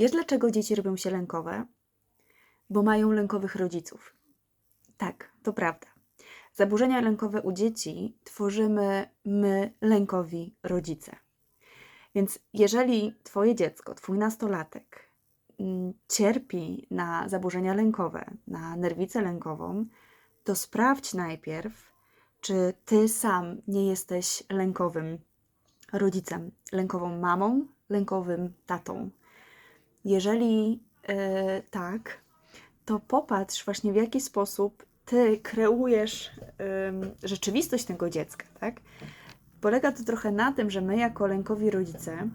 Wiesz, dlaczego dzieci robią się lękowe? Bo mają lękowych rodziców. Tak, to prawda. Zaburzenia lękowe u dzieci tworzymy my, lękowi rodzice. Więc jeżeli Twoje dziecko, Twój nastolatek mm, cierpi na zaburzenia lękowe, na nerwicę lękową, to sprawdź najpierw, czy Ty sam nie jesteś lękowym rodzicem, lękową mamą, lękowym tatą. Jeżeli e, tak, to popatrz właśnie w jaki sposób ty kreujesz em, rzeczywistość tego dziecka, tak? Polega to trochę na tym, że my jako lękowi rodzice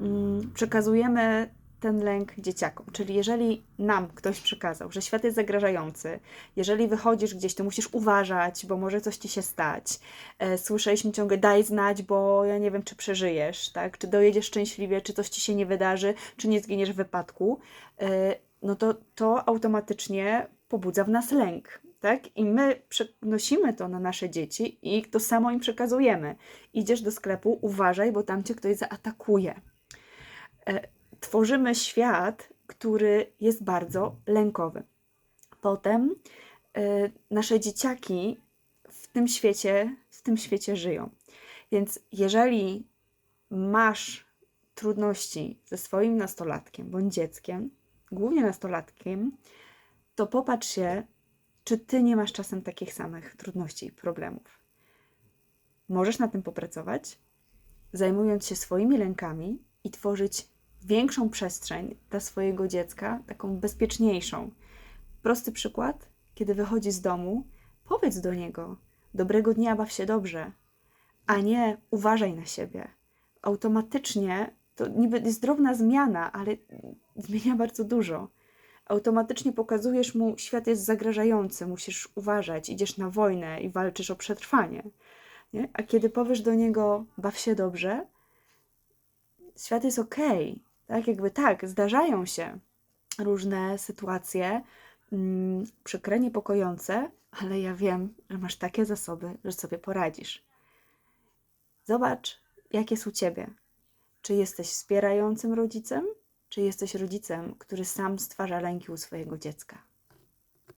mm, przekazujemy ten lęk dzieciakom. Czyli jeżeli nam ktoś przekazał, że świat jest zagrażający, jeżeli wychodzisz gdzieś, to musisz uważać, bo może coś ci się stać. E, słyszeliśmy ciągle daj znać, bo ja nie wiem, czy przeżyjesz, tak? Czy dojedziesz szczęśliwie, czy coś ci się nie wydarzy, czy nie zginiesz w wypadku. E, no to to automatycznie pobudza w nas lęk. Tak? I my przenosimy to na nasze dzieci i to samo im przekazujemy. Idziesz do sklepu, uważaj, bo tam cię ktoś zaatakuje. Tworzymy świat, który jest bardzo lękowy. Potem e, nasze dzieciaki w tym świecie, w tym świecie żyją. Więc jeżeli masz trudności ze swoim nastolatkiem bądź dzieckiem, głównie nastolatkiem, to popatrz się, czy ty nie masz czasem takich samych trudności i problemów. Możesz na tym popracować, zajmując się swoimi lękami i tworzyć większą przestrzeń dla swojego dziecka, taką bezpieczniejszą. Prosty przykład, kiedy wychodzi z domu, powiedz do niego: Dobrego dnia, baw się dobrze, a nie uważaj na siebie. Automatycznie to niby jest drobna zmiana, ale zmienia bardzo dużo. Automatycznie pokazujesz mu, świat jest zagrażający, musisz uważać, idziesz na wojnę i walczysz o przetrwanie. Nie? A kiedy powiesz do niego, baw się dobrze, świat jest okej. Tak, jakby tak, zdarzają się różne sytuacje, mm, przykre, niepokojące, ale ja wiem, że masz takie zasoby, że sobie poradzisz. Zobacz, jak jest u ciebie. Czy jesteś wspierającym rodzicem, czy jesteś rodzicem, który sam stwarza lęki u swojego dziecka?